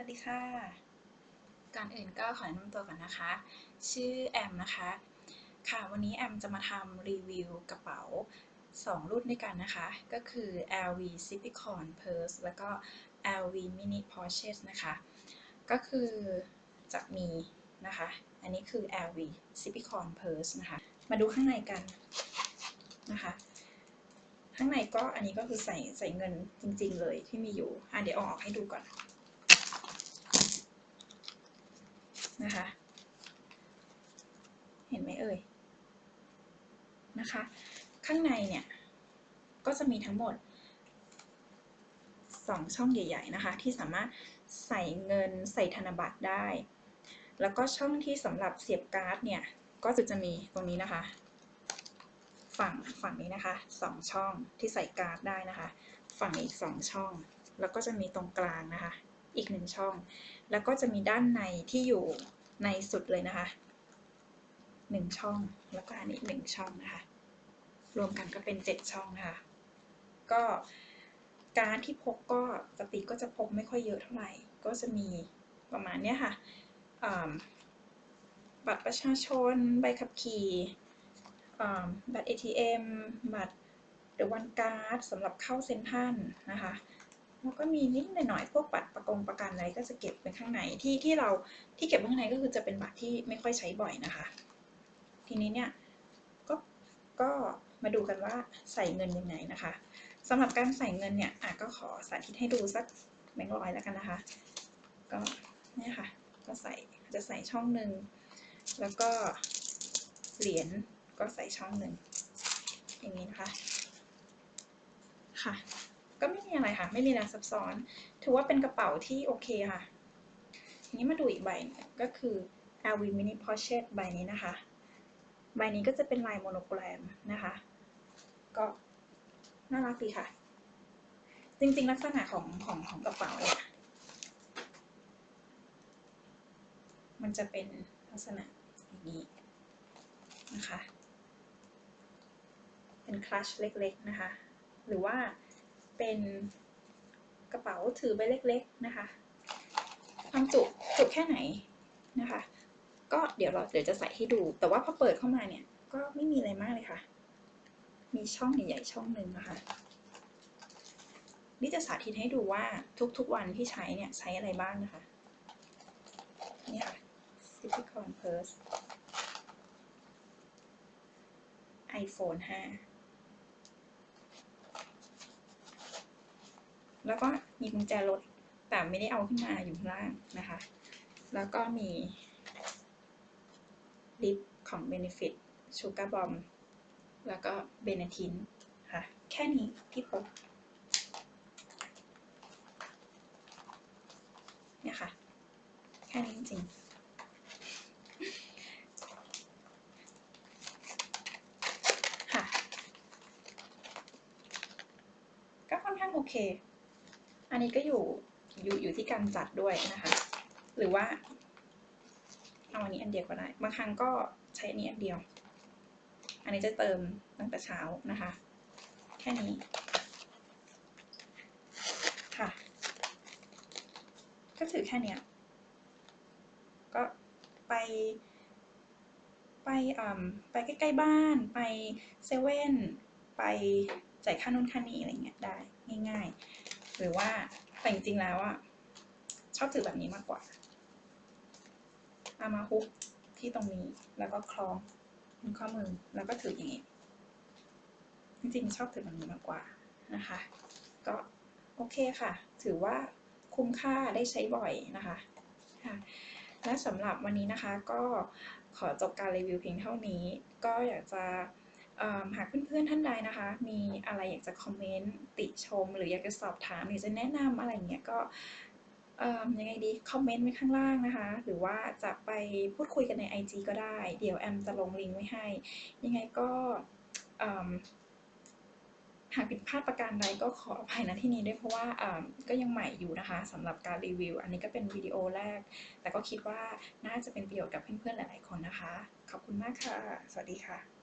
วัสดีค่ะ ก่อนอื่นก็ขอแนะนำตัวก่อนนะคะ ชื่อแอมนะคะ ค่ะ วันนี้แอมจะมาทำรีวิวกระเป๋า 2 รุ่นด้วยกันนะคะ ก็คือ LV Cipicon Purse แล้วก็ LV Mini Porsche นะคะ ก็คือจะมีนะคะ อันนี้คือ LV Cipicon Purse นะคะ มาดูข้างในกันนะคะ ข้างในก็อันนี้ก็คือใส่ใส่เงินจริงๆเลยที่มีอยู่ อะเดี๋ยวออกให้ดูก่อน นะคะ เห็นไหมเอ่ยนะคะ ข้างในเนี่ย ก็จะมีทั้งหมด 2 ช่องใหญ่ ๆ นะคะ ที่สามารถใส่เงินใส่ธนบัตรได้ แล้วก็ช่องที่สำหรับเสียบการ์ดเนี่ย ก็จะมีตรงนี้นะคะ ฝั่งฝั่งนี้นะคะสองช่องที่ใส่การ์ดได้นะคะ ฝั่งอีกสองช่อง แล้วก็จะมีตรงกลางนะคะ อีกหนึ่งช่อง แล้วก็จะมีด้านในที่อยู่ในสุดเลยนะคะหนึ่งช่อง แล้วก็อันนี้หนึ่งช่องนะคะ รวมกันก็เป็นเจ็ดช่องนะคะก็การที่พกก็ปกติก็จะพกไม่ค่อยเยอะเท่าไหร่ ก็จะมีประมาณเนี้ยค่ะบัตรประชาชน ใบขับขี่บัตร ATM บัตรเดวันการ์ดสำหรับเข้าเซ็นทรัลนะคะ แล้วก็มีนิดหน่อยพวกบัตรประกงประกันอะไรก็จะเก็บไว้ข้างในที่ที่เราที่เก็บไว้ข้างในก็คือจะเป็นบัตรที่ไม่ค่อยใช้บ่อยนะคะ ทีนี้เนี่ยก็ก็มาดูกันว่าใส่เงินยังไงนะคะสำหรับการใส่เงินเนี่ยอะก็ขอสาธิตให้ดูสักแบงค์ร้อยแล้วกันนะคะ ก็เนี่ยค่ะ ก็ใส่จะใส่ช่องหนึ่งแล้วก็เหรียญก็ใส่ช่องหนึ่งอย่างนี้นะคะค่ะ ก็ไม่มีอะไรค่ะ ไม่มีอะไรซับซ้อน ถือว่าเป็นกระเป๋าที่โอเคค่ะทีนี้มาดูอีกใบก็คือ LV Mini p o c h e t ใบนี้นะคะ ใบนี้ก็จะเป็นลายโมโนแกรมนะคะ ก็น่ารักดีค่ะ จริงๆ ลักษณะของของของกระเป๋าเนี่ย มันจะเป็นลักษณะอย่างนี้นะคะ เป็นคลัชเล็กๆนะคะ หรือว่า เป็นกระเป๋าถือใบเล็กๆนะคะ ความจุจุแค่ไหนนะคะ ก็เดี๋ยวเราเดี๋ยวจะใส่ให้ดู แต่ว่าพอเปิดเข้ามาเนี่ย ก็ไม่มีอะไรมากเลยค่ะ มีช่องใหญ่ๆช่องหนึ่งนะคะ นี่จะสาธิตให้ดูว่าทุกๆวันที่ใช้เนี่ยใช้อะไรบ้างนะคะ นี่ค่ะ Cipicon Purse iPhone 5 แล้วก็มีกุญแจรถแต่ไม่ได้เอาขึ้นมาอยู่ข้างล่างนะคะ แล้วก็มีลิปของ Benefit Sugar Bomb แล้วก็เบนทินค่ะ แค่นี้ที่พบเนี่ยค่ะ แค่นี้จริงค่ะ ก็ค่อนข้างโอเค อันนี้ก็อยู่อยู่อยู่ที่การจัดด้วยนะคะ หรือว่าเอาอันนี้อันเดียวก็ได้ บางครั้งก็ใช้อันนี้อันเดียว อันนี้จะเติมตั้งแต่เช้านะคะ แค่นี้ค่ะ ก็ถือแค่เนี้ยก็ไป ไปอ่าไปใกล้ๆบ้าน ไปเซเว่นไปจ่ายค่านู่นค่านี้อะไรเงี้ยได้ง่าย ๆ หรือว่าแต่จริงๆแล้วอะชอบถือแบบนี้มากกว่าเอามาฮุกที่ตรงนี้แล้วก็คล้องข้อมือแล้วก็ถืออย่างนี้ จริงๆ ชอบถือแบบนี้มากกว่านะคะ ก็โอเคค่ะ ถือว่าคุ้มค่าได้ใช้บ่อยนะคะค่ะและสำหรับวันนี้นะคะก็ขอจบการรีวิวเพียงเท่านี้ ก็อยากจะ หากเพื่อนๆท่านใดนะคะ มีอะไรอยากจะคอมเมนต์ติชม หรืออยากจะสอบถามหรือจะแนะนำอะไรเงี้ยก็ยังไงดีคอมเมนต์ไว้ข้างล่างนะคะ หรือว่าจะไปพูดคุยกันใน IG ก็ได้ เดี๋ยวแอมจะลงลิงก์ไว้ให้ ยังไงก็หากผิดพลาดประการใดก็ขออภัยณที่นี้ด้วยเพราะว่าก็ยังใหม่อยู่นะคะสำหรับการรีวิว อันนี้ก็เป็นวิดีโอแรก แต่ก็คิดว่าน่าจะเป็นประโยชน์กับเพื่อนๆหลายๆคนนะคะ ขอบคุณมากค่ะ สวัสดีค่ะ